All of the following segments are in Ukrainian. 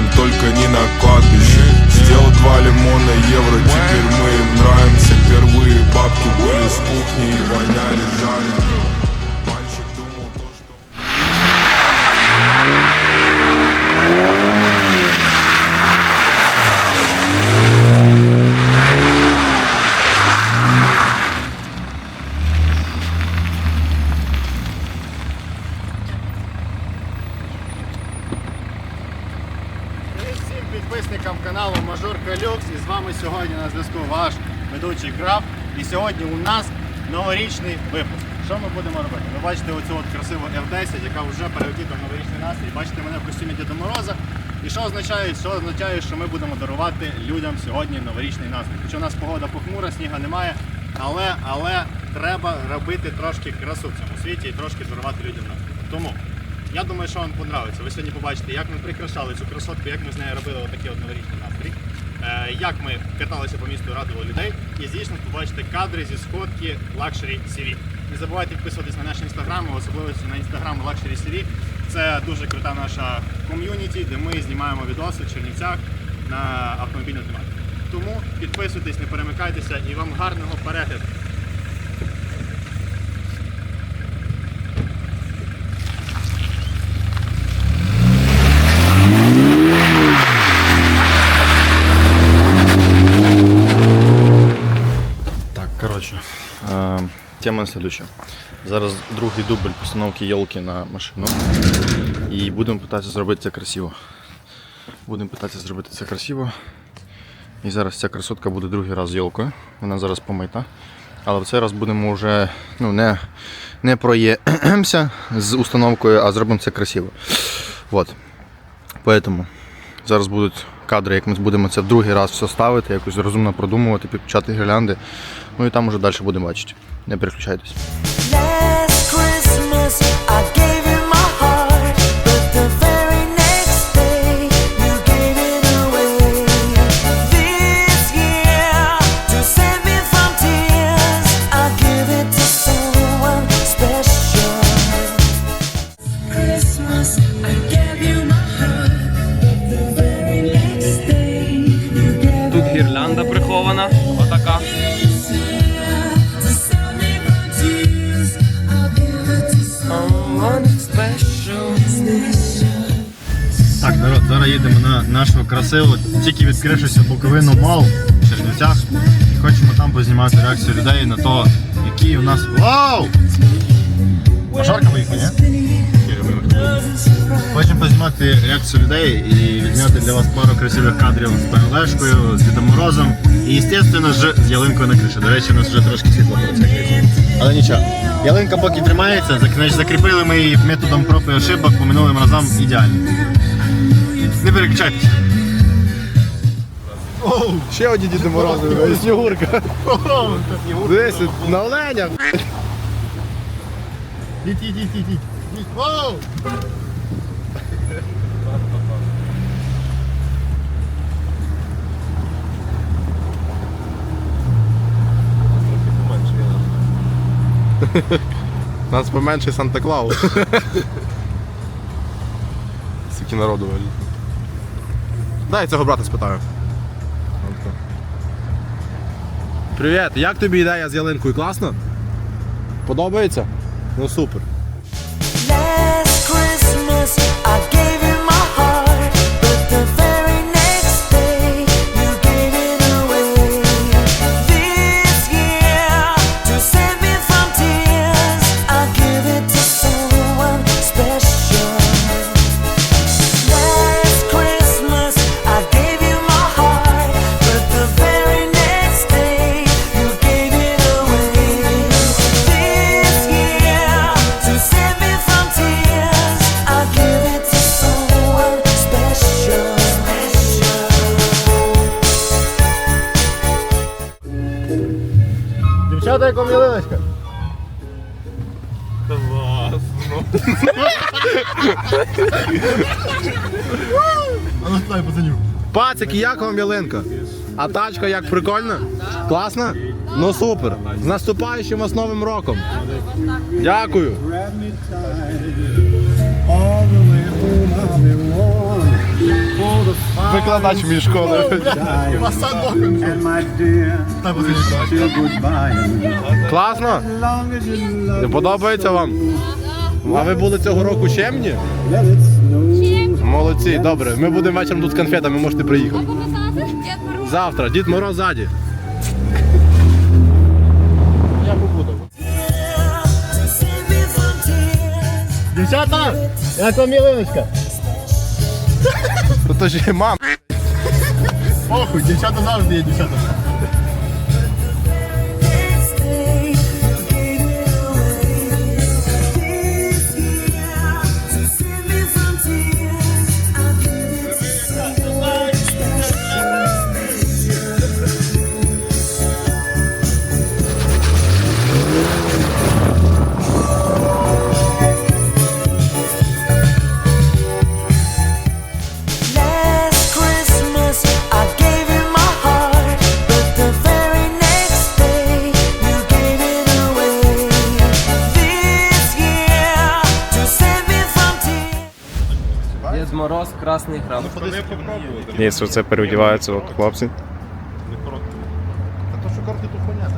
пятом, только не на кладбище Сделал два лимона евро, теперь мы им нравимся Впервые бабки были с кухни и воняли жареным Ваш ведучий Крафт. І сьогодні у нас новорічний випуск. Що ми будемо робити? Ви бачите оцю от красиву F10, яка вже переодіта в новорічний настрій. Бачите мене в костюмі Діда Мороза. І що означає? Що означає, що ми будемо дарувати людям сьогодні новорічний настрій. Хоча у нас погода похмура, сніга немає. Але, але треба робити трошки красу в цьому світі і трошки дарувати людям настрій. Тому я думаю, що вам подобається. Ви сьогодні побачите, як ми прикрашали цю красотку, як ми з нею робили отакий от новорічний настрій, як ми каталися по місту, радували людей. І звісно, побачите кадри зі сходки Luxury CV. Не забувайте підписуватись на наш інстаграм, особливо на інстаграм Luxury CV. Це дуже крута наша ком'юніті, де ми знімаємо відоси в Чернівцях на автомобільну тематику. Тому підписуйтесь, не перемикайтеся і вам гарного перегляду. Так, коротше, е, тема следующая. Зараз другий дубль постановки йолки на машину. І будемо питатися зробити це красиво. Будемо питатися зробити це красиво. І зараз ця красотка буде другий раз з йолкою. Вона зараз помита. Але в цей раз будемо вже ну, не, не проємося з установкою, а зробимо це красиво. Вот. Поэтому зараз будуть кадри, як ми будемо це в другий раз все ставити, якось розумно продумувати, підключати гірлянди. Ну і там уже далі будемо бачити. Не переключайтесь. Someone special. Так, народ, зараз їдемо на нашого красивого, тільки відкрившися боковину мал в Чернівцях. І хочемо там познімати реакцію людей на то, які у нас. Вау! Пожарка виїхала, ні? Хочемо познімати реакцію людей і відняти для вас пару красивих кадрів з ПНЛшкою, з Дідом Морозом і, звісно, ж, з ялинкою на криші. До речі, у нас вже трошки світло працює. Але нічого. Ялинка поки тримається, значить, закріпили ми її методом проб і ошибок по минулим разам ідеально. Не переключайтеся. Ще одні Діди Морози, Снігурка. Десь на оленях. Їдь, їдь, їдь, їдь, їдь. Воу! Нас поменше Санта-Клаус. Скільки народу валі. Дай цього брата спитаю. Привіт, як тобі ідея з ялинкою? Класно? Подобається? Ну супер. Last Christmas Дівчата, вам ялиночка? А ну. Пацики, як вам ялинка? А тачка як прикольна? Класна? Ну супер. З наступаючим вас новим роком. Дякую. Викладач мій школи. Класно? Подобається вам? А ви були цього року чемні? Молодці, добре. Ми будемо вечором тут з конфетами, можете приїхати. Завтра, Дід Мороз ззаді. Дівчата, як вам ялиночка? То ж мам. Похуй, дівчата завжди є дівчата. Мороз, красний храм. Ні, що це переодіваються от хлопці. То що карти тут понятно.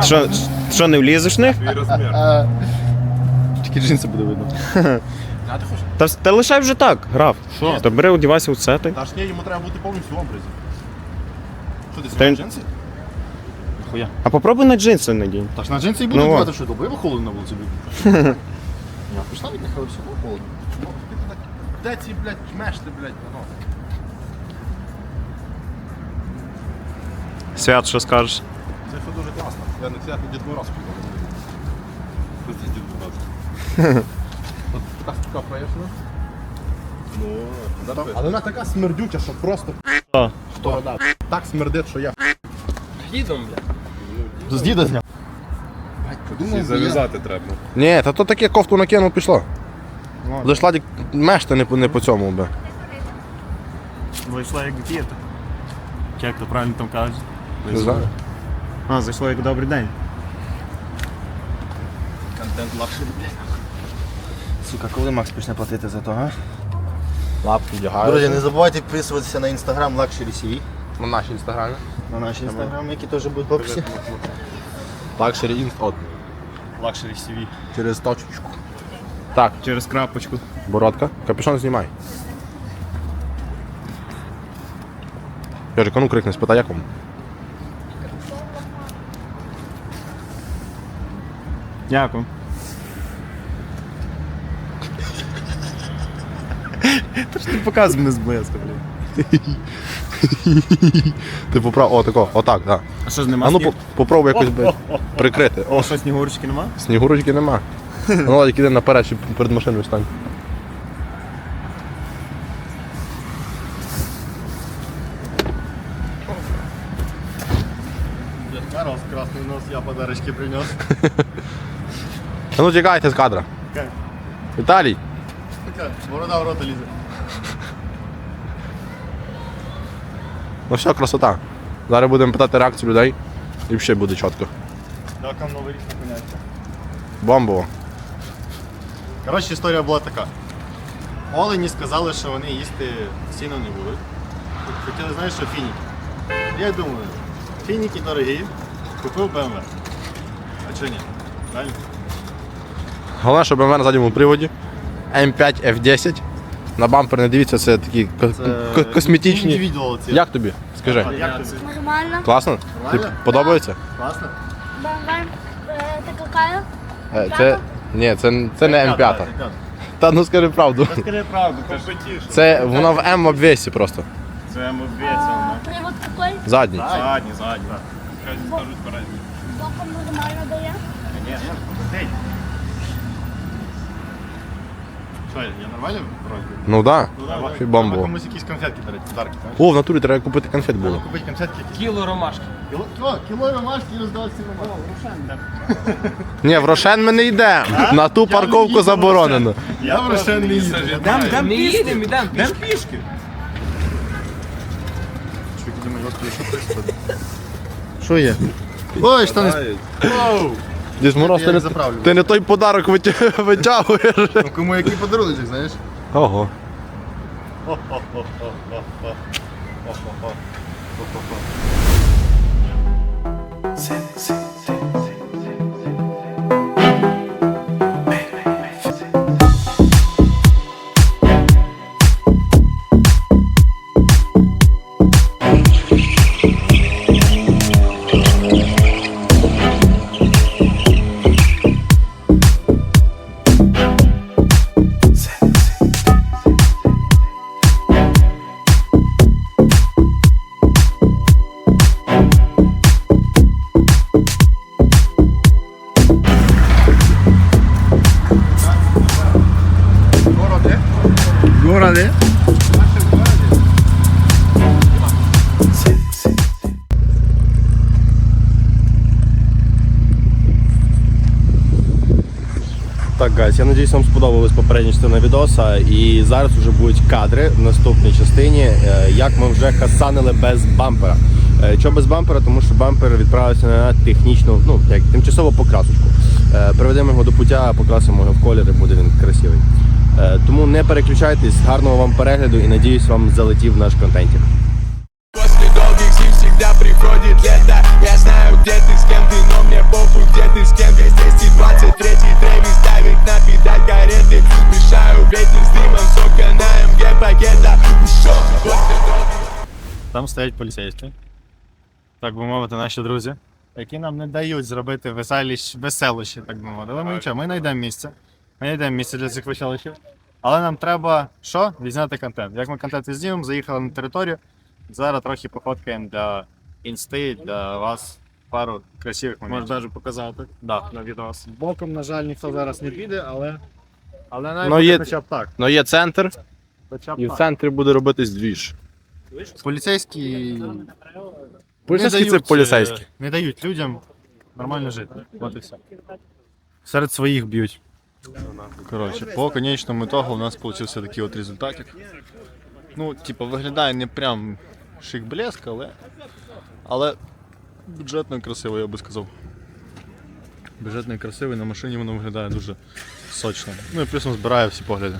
Це. Що, що не влізеш в них? Твій розмір. Тільки джинси буде видно. Та, та лишай вже так, грав. Що? Та бери, одівайся у це ти. Та ж ні, йому треба бути повністю в образі. Що ти Та сьогодні джинси? А попробуй на джинси надінь. Та ж на джинси і Ну, буду от. давати, що добре холодно на вулиці буде. Я пішла від них, але все одно холодно. Так, Де ці, блядь, мешти, блядь, ну. Свят, що скажеш? Це все дуже класно. Я не свято Дід Мороз. Що це Дід Мороз? От така така поясна. Ну, але вона така смердюча, що просто А. Хто? Так смердить, що я Дідом, бля. з діда зняв. Всі зав'язати треба. Ні, та то таке кофту накинув, пішло. Лиш ладік мешти не, по- не по цьому би. Вийшла як дієта. Чи як то правильно там кажуть? Не знаю. А, зайшло як добрий день. Контент лакшері, Сука, коли Макс почне платити за то, а? Лапки вдягаю. Друзі, не забувайте підписуватися на інстаграм Luxury CV, На нашій інстаграмі. на наш інстаграм, який теж буде в описі. Лакшері інст от. Luxury CV. Через точечку. Так, Через крапочку. бородка. Капюшон знімай. Йожик, а ну крикни, спитай, як вам? Дякую. Ти показуй мене зблизька, блін. Ти поправ, о, тако, отак, так. А що ж нема А ну по- попробуй якось би прикрити. О, Що, снігурочки нема? снігурочки нема. Ну, Ладик, іди наперед, щоб перед машиною стань. Зараз красний нос, я подарочки принес. А ну тікайте з кадра. Віталій, борода в рота лізе. Ну все, красота. Зараз будемо питати реакцію людей і ще буде чітко. Як вам новорічне поняття? Бомбово. Коротше, історія була така. Олені сказали, що вони їсти сіно не будуть. Хотіли, знаєш, що фініки. Я думаю, фініки дорогі, купив BMW. А чого ні? Правильно? Головне, щоб БМВ на задньому приводі. М5 F10. На бампер не дивіться, це такі ко- ко- косметичні. Індивідуал ці. Як тобі? Скажи. А як тобі? Нормально. Класно? Тобі Нормально? подобається? Класно? БМВ. Э, какая? Е, Це. Ні, це, це не М5. Та ну скажи правду. Скажи правду, компетіш. Це вона в М обвесі просто. Це мобіця. А, Привод какой? Задній. Задні, задні. Боком нормально дає. Ні, ні, день. Що, я нормально вроді? Ну да. Ну, давай. Фі Треба комусь якісь конфетки дарити, подарки, так? О, в натурі треба купити конфет Треба було. купити конфетки. Кіло ромашки. Кіло, кіло, кіло ромашки і роздавати всі ромашки. Ні, в Рошен ми не йдемо. На ту парковку заборонено. Я в Рошен не їду. Не їдемо, ідемо, пішки. Що є? Ой, штани. Оу! Дід Мороз, ти не, заправлю. ти не той подарок витя- витягуєш. Ну, кому який подарунок, знаєш? Ого. Городи. я надіюсь, вам сподобалась попередня частина відоса. І зараз вже будуть кадри в наступній частині, е, як ми вже хасанили без бампера. Е, Чого без бампера? Тому що бампер відправився на технічну, ну як тимчасову покрасочку. Е, Приведемо його до пуття, покрасимо його в колір і буде він красивий. Е, Тому не переключайтесь, гарного вам перегляду і надіюсь, вам залетів наш контентик. После долгих зим всегда приходит лето Я знаю, где ты, с кем ты, но мне похуй, где ты, с кем Здесь 223 Трэвис давит на Там стоять поліцейські, так би мовити, наші друзі, які нам не дають зробити веселіще, веселище, так би мовити. Але ми нічого, ми знайдемо місце. Ми знайдемо місце для цих веселищів. Але нам треба що? Відзняти контент. Як ми контент знімемо, заїхали на територію. Зараз трохи пофоткаємо для інсти, для вас пару красивих моментів. Можеш навіть показати Да. на відос. Боком, на жаль, ніхто зараз не піде, але. Але навіть Ну, є- хоча б так. Ну є центр, Хоча б і в так. центрі буде робитись двіж. Поліцейські Поліцейські не це дають, поліцейські. е, Не дають людям нормально жити. От і все. Серед своїх б'ють. Коротше, по конечному ітогу у нас вийшов такий от результатик. Ну, типу, виглядає не прям шик-блеск, але. Але бюджетно і красиво, я би сказав. Бюджетно і красиво, і на машині воно виглядає дуже сочно. Ну і плюс він збирає всі погляди.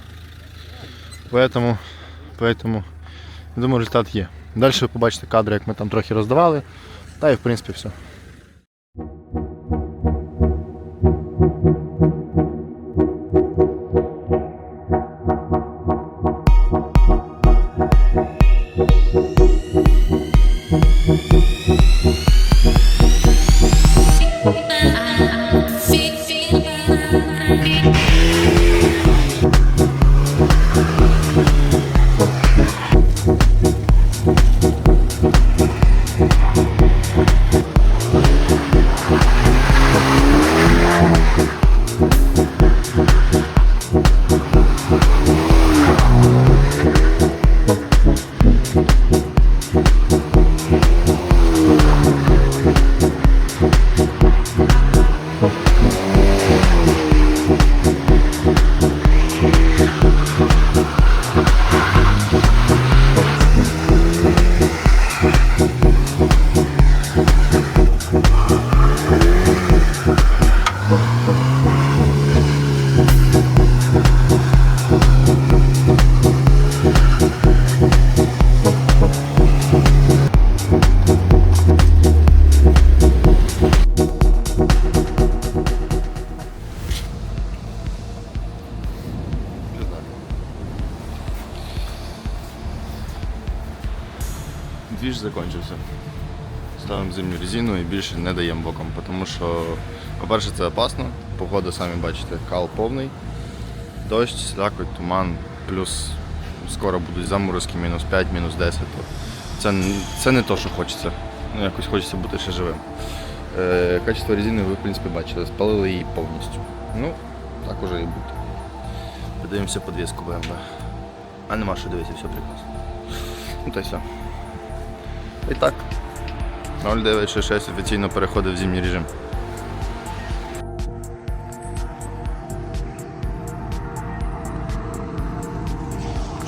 Поэтому, поэтому, думаю, результат є. Далі ви побачите кадри, як ми там трохи роздавали. Та і в принципі все. Двіж закінчився. Ставимо зимню резину і більше не даємо боком, тому що, по-перше, це опасно. Погода, самі бачите, кал повний. Дощ, слякоть, туман, плюс скоро будуть заморозки, мінус 5, мінус 10. Це, це не то, що хочеться. Ну, якось хочеться бути ще живим. Е, качество резини ви, в принципі, бачили, спалили її повністю. Ну, так уже і буде. Подивимося подвіску БМВ. А нема що дивитися, все прекрасно. Ну та й все. І так. 0966 офіційно переходить в зимній режим.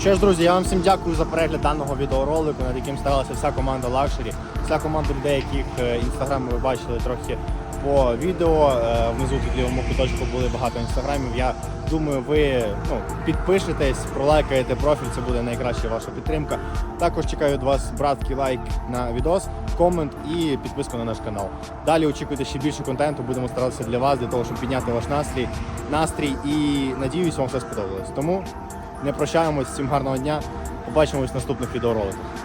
Що ж, друзі, я вам всім дякую за перегляд даного відеоролику, над яким старалася вся команда Лакшері, вся команда людей, яких інстаграм ви бачили трохи по відео. Е, Внизу в лівому куточку були багато інстаграмів. Я думаю, ви ну, підпишетесь, пролайкаєте профіль, це буде найкраща ваша підтримка. Також чекаю від вас браткий лайк на відос, комент і підписку на наш канал. Далі очікуйте ще більше контенту, будемо старатися для вас, для того, щоб підняти ваш настрій, настрій і надіюсь, вам все сподобалось. Тому не прощаємось, всім гарного дня. Побачимось в наступних відеороликах.